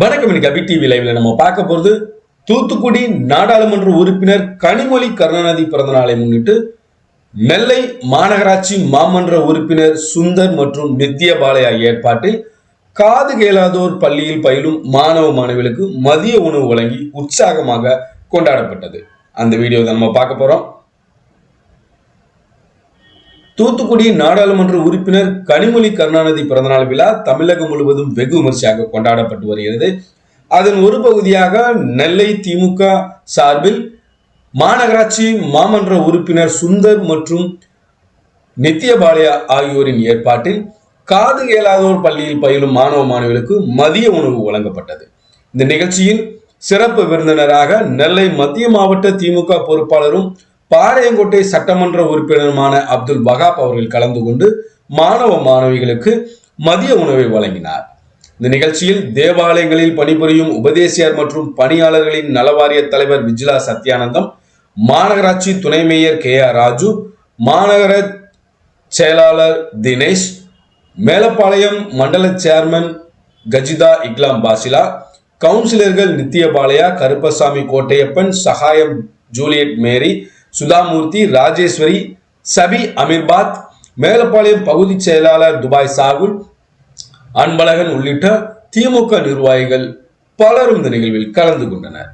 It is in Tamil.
வணக்கம் இன்னைக்கு அபி டிவி லைவ்ல நம்ம பார்க்க போறது தூத்துக்குடி நாடாளுமன்ற உறுப்பினர் கனிமொழி கருணாநிதி பிறந்த நாளை முன்னிட்டு நெல்லை மாநகராட்சி மாமன்ற உறுப்பினர் சுந்தர் மற்றும் நித்யபாலயா ஏற்பாட்டில் காது கேளாதோர் பள்ளியில் பயிலும் மாணவ மாணவிகளுக்கு மதிய உணவு வழங்கி உற்சாகமாக கொண்டாடப்பட்டது. அந்த வீடியோ தான் நம்ம பார்க்க போறோம். தூத்துக்குடி நாடாளுமன்ற உறுப்பினர் கனிமொழி கருணாநிதி பிறந்தநாள் விழா தமிழகம் முழுவதும் வெகு விமர்சையாக கொண்டாடப்பட்டு வருகிறது. அதன் ஒரு பகுதியாக நெல்லை திமுக சார்பில் மாநகராட்சி மாமன்ற உறுப்பினர் சுந்தர் மற்றும் நித்யபாலயா ஆகியோரின் ஏற்பாட்டில் காது கேளாதோர் பள்ளியில் பயிலும் மாணவ மாணவிகளுக்கு மதிய உணவு வழங்கப்பட்டது. இந்த நிகழ்ச்சியில் சிறப்பு விருந்தினராக நெல்லை மத்திய மாவட்ட திமுக பொறுப்பாளரும் பாளையங்கோட்டை சட்டமன்ற உறுப்பினருமான அப்துல் வகாப் அவர்கள் கலந்து கொண்டு மாணவ மாணவிகளுக்கு மதிய உணவை வழங்கினார். இந்த நிகழ்ச்சியில் தேவாலயங்களில் பணிபுரியும் உபதேசியார் மற்றும் பணியாளர்களின் நலவாரிய தலைவர் விஜிலா சத்யானந்தம் மாநகராட்சி துணை மேயர் கே ஆர் ராஜு மாநகர செயலாளர் தினேஷ் மேலப்பாளையம் மண்டல சேர்மன் கஜிதா இக்லாம் பாசிலா கவுன்சிலர்கள் நித்தியபாளையா கருப்பசாமி கோட்டையப்பன் சகாயம் ஜூலியட் மேரி சுதாமூர்த்தி ராஜேஸ்வரி சபி அமீர்பாத் மேலப்பாளையம் பகுதி செயலாளர் துபாய் சாகுல் அன்பழகன் உள்ளிட்ட திமுக நிர்வாகிகள் பலரும் இந்த நிகழ்வில் கலந்து கொண்டனர்.